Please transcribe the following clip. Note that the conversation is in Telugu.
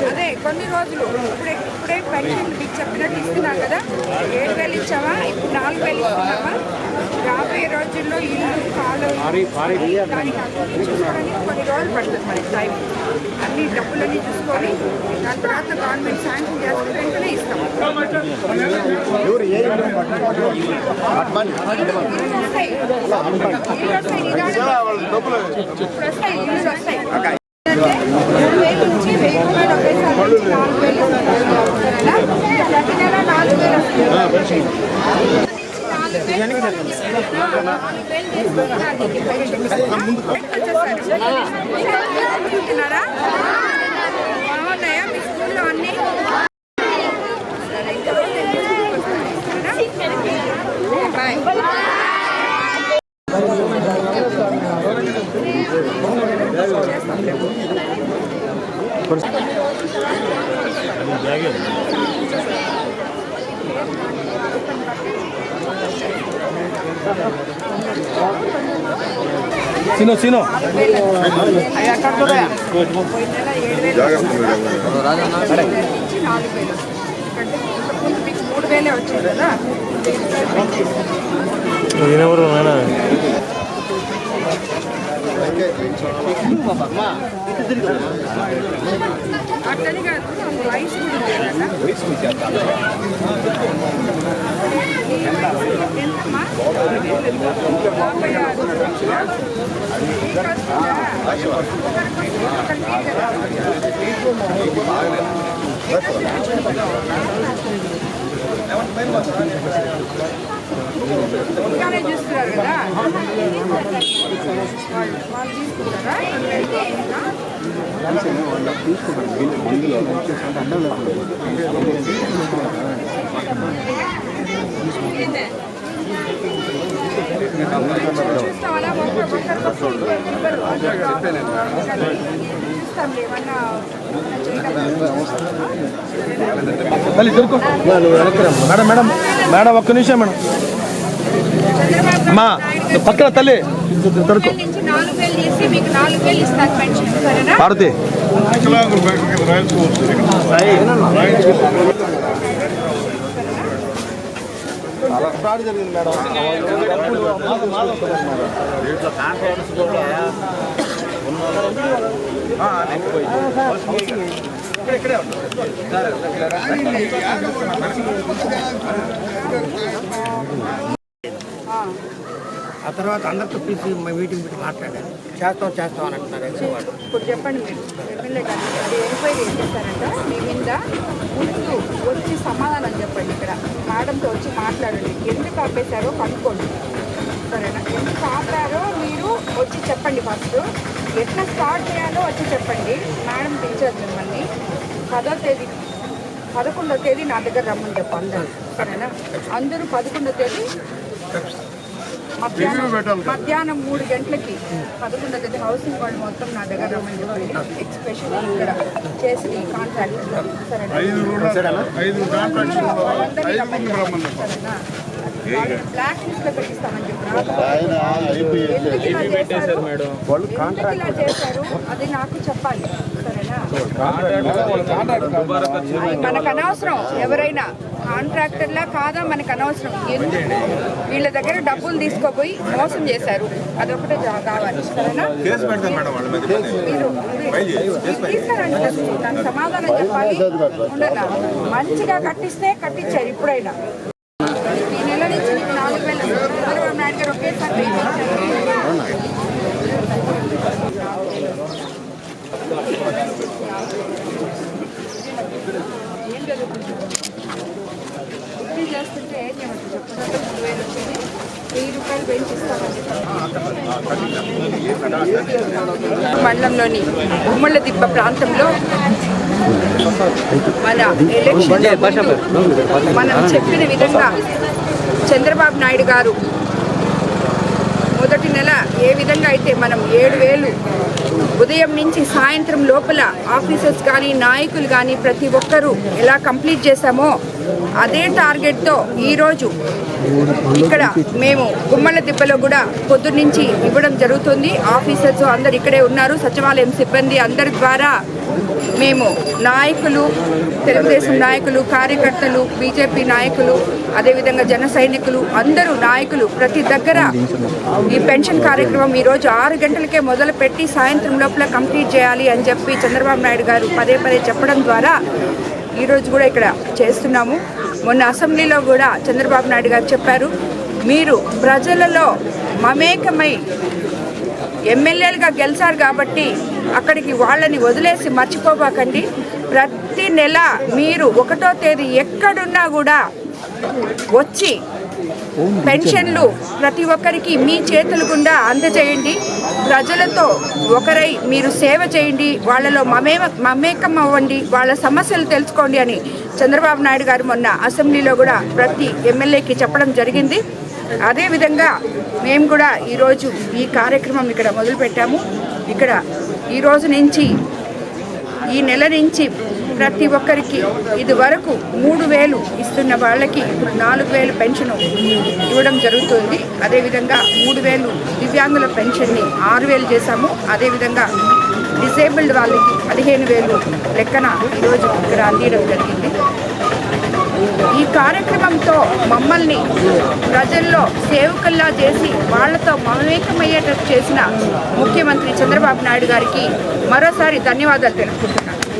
అదే కొన్ని రోజులు. ఇప్పుడే ఇప్పుడే పెన్షన్ మీకు చెప్పినట్టు ఇస్తున్నాం కదా. ఏడు వేలు ఇచ్చామా ఇప్పుడు నాలుగు వేలు ఇస్తున్నామా రాబోయే రోజుల్లో ఇల్లు కాలు చూసుకోవడానికి కొన్ని రోజులు పడుతుంది మనకి టైం అన్ని డబ్బులన్నీ చూసుకొని దాని తర్వాత గవర్నమెంట్ శాంక్షన్ చేస్తే వెంటనే ఇస్తాం వేలు నుంచి వెయ్యి రూపాయలు ఒకేసారి నుంచి నాలుగు వేలు ఇస్తున్నారు. ప్రతి నెల నాలుగు వేలు వస్తుంది వేలు తీసుకున్నా నీకు పెన్షన్ వచ్చేసారు. అనుకుంటున్నారా? బాగున్నాయా మీ స్కూల్లో అన్ని సరే, ఇంకా రోజు ఎన్ని స్కూల్కి వస్తాయి? బాయ్ సీను సీను పోయిన నెల ఏడు వేలు నుంచి నాలుగు వేలు ఎందుకంటే ఇంతకుముందు మీకు మూడు వేలే వచ్చాయి కదా వెయ్యి రూపాయలు పెంచేసి. ఈయనెవరు నాయన అట్లని కాదు రైస్ కూడా ఇంకానే చూస్తున్నారు కదా వాళ్ళు తీసుకుంటారా వెళ్తే చూస్తామలా ఒకరు ఒకరికి ఇవ్వరు. చూస్తాంలే ఏమన్నా మేడం మేడం మేడం ఒక్క నిమిషం మేడం. అమ్మా పక్కన తల్లి. దొరుకు నాలుగు వేలు చేసి ఆ తర్వాత అందరితో పిలిచి మీటింగ్ పెట్టి మాట్లాడారు. చేస్తాం చేస్తాం అని అంటున్నారు ఇప్పుడు చెప్పండి మీరు. ఎమ్మెల్యే గారు అది ఎంక్వైరీ చేస్తారంట మీ మీద ముందు వచ్చి సమాధానం చెప్పండి ఇక్కడ. మేడంతో వచ్చి మాట్లాడండి. ఎందుకు ఆపేశారో కనుక్కోండి. సరేనా? ఎందుకు ఆపారో మీరు వచ్చి చెప్పండి ఫస్ట్. ఎట్లా స్టార్ట్ చేయాలో వచ్చి చెప్పండి. మేడం పిలిచారు మిమ్మల్ని. పదో తేదీ పదకొండో తేదీ నా దగ్గర రమ్మని చెప్పు అందరూ. సరేనా? అందరూ పదకొండో తేదీ మధ్యాహ్నం మధ్యాహ్నం మూడు గంటలకి పదకొండో తేదీ హౌసింగ్ వాళ్ళు మొత్తం నా దగ్గర రమ్మని చెప్పండి. ఎక్స్పెషల్ ఇక్కడ చేసి కాంట్రాక్ట్ సరేనా? వాళ్ళందరినీ చేశారు అది నాకు చెప్పాలి మనకు అనవసరం ఎవరైనా కాంట్రాక్టర్లా కాదా మనకు అనవసరం వీళ్ళ దగ్గర డబ్బులు తీసుకోపోయి మోసం చేశారు అదొకటే కావాలి సరేనా సమాధానం చెప్పాలి. ఉండదా? మంచిగా కట్టిస్తే కట్టించారు ఇప్పుడైనా ఈ నెల నుంచి మీకు నాలుగు వేల చంద్రబాబు నాయుడు గారు ఒకేసారి వేయించారు. ఏం జరుగుతుంది వృత్తి చేస్తుంటే ఏం చేయమంటారు చెప్పండి మూడు వేలు వచ్చింది వెయ్యి రూపాయలు పెంచిస్తామని మండలంలోని ఉమ్మళ్ళ దిబ్బ ప్రాంతంలో మన ఎలక్షన్ మనం చెప్పిన విధంగా చంద్రబాబు నాయుడు గారు మొదటి నెల ఏ విధంగా అయితే మనం ఏడు వేలు ఉదయం నుంచి సాయంత్రం లోపల ఆఫీసర్స్ కానీ నాయకులు కానీ ప్రతి ఒక్కరూ ఎలా కంప్లీట్ చేశామో అదే టార్గెట్తో ఈరోజు ఇక్కడ మేము గుమ్మల తిప్పలో కూడా పొద్దున్నుంచి ఇవ్వడం జరుగుతుంది. ఆఫీసర్స్ అందరు ఇక్కడే ఉన్నారు. సచివాలయం సిబ్బంది అందరి ద్వారా మేము నాయకులు తెలుగుదేశం నాయకులు కార్యకర్తలు బీజేపీ నాయకులు అదేవిధంగా జన సైనికులు అందరూ నాయకులు ప్రతి దగ్గర ఈ పెన్షన్ కార్యక్రమం ఈరోజు ఆరు గంటలకే మొదలుపెట్టి సాయంత్రం లోపల కంప్లీట్ చేయాలి అని చెప్పి చంద్రబాబు నాయుడు గారు పదే పదే చెప్పడం ద్వారా ఈరోజు కూడా ఇక్కడ చేస్తున్నాము. మొన్న అసెంబ్లీలో కూడా చంద్రబాబు నాయుడు గారు చెప్పారు మీరు ప్రజలలో మమేకమై ఎమ్మెల్యేలుగా గెలిచారు కాబట్టి అక్కడికి వాళ్ళని వదిలేసి మర్చిపోబాకండి. ప్రతి నెల మీరు ఒకటో తేదీ ఎక్కడున్నా కూడా వచ్చి పెన్షన్లు ప్రతి ఒక్కరికి మీ చేతుల గుండా అందజేయండి. ప్రజలతో ఒకరై మీరు సేవ చేయండి. వాళ్ళలో మమే మమేకం అవ్వండి. వాళ్ళ సమస్యలు తెలుసుకోండి అని చంద్రబాబు నాయుడు గారు మొన్న అసెంబ్లీలో కూడా ప్రతి ఎమ్మెల్యేకి చెప్పడం జరిగింది. అదేవిధంగా మేము కూడా ఈరోజు ఈ కార్యక్రమం ఇక్కడ మొదలుపెట్టాము. ఇక్కడ ఈ రోజు నుంచి ఈ నెల నుంచి ప్రతి ఒక్కరికి ఇది వరకు మూడు వేలు ఇస్తున్న వాళ్ళకి ఇప్పుడు నాలుగు వేలు పెన్షన్ ఇవ్వడం జరుగుతుంది. అదేవిధంగా మూడు వేలు దివ్యాంగుల పెన్షన్ని ఆరు వేలు చేశాము. అదేవిధంగా డిసేబుల్డ్ వాళ్ళకి పదిహేను వేలు లెక్కన ఈరోజు ఇక్కడ అందించడం జరిగింది. ఈ కార్యక్రమంతో మమ్మల్ని ప్రజల్లో సేవకుల్లా చేసి వాళ్ళతో మమేకమయ్యేటట్టు చేసిన ముఖ్యమంత్రి చంద్రబాబు నాయుడు గారికి మరోసారి ధన్యవాదాలు తెలుపుకుంటున్నాను.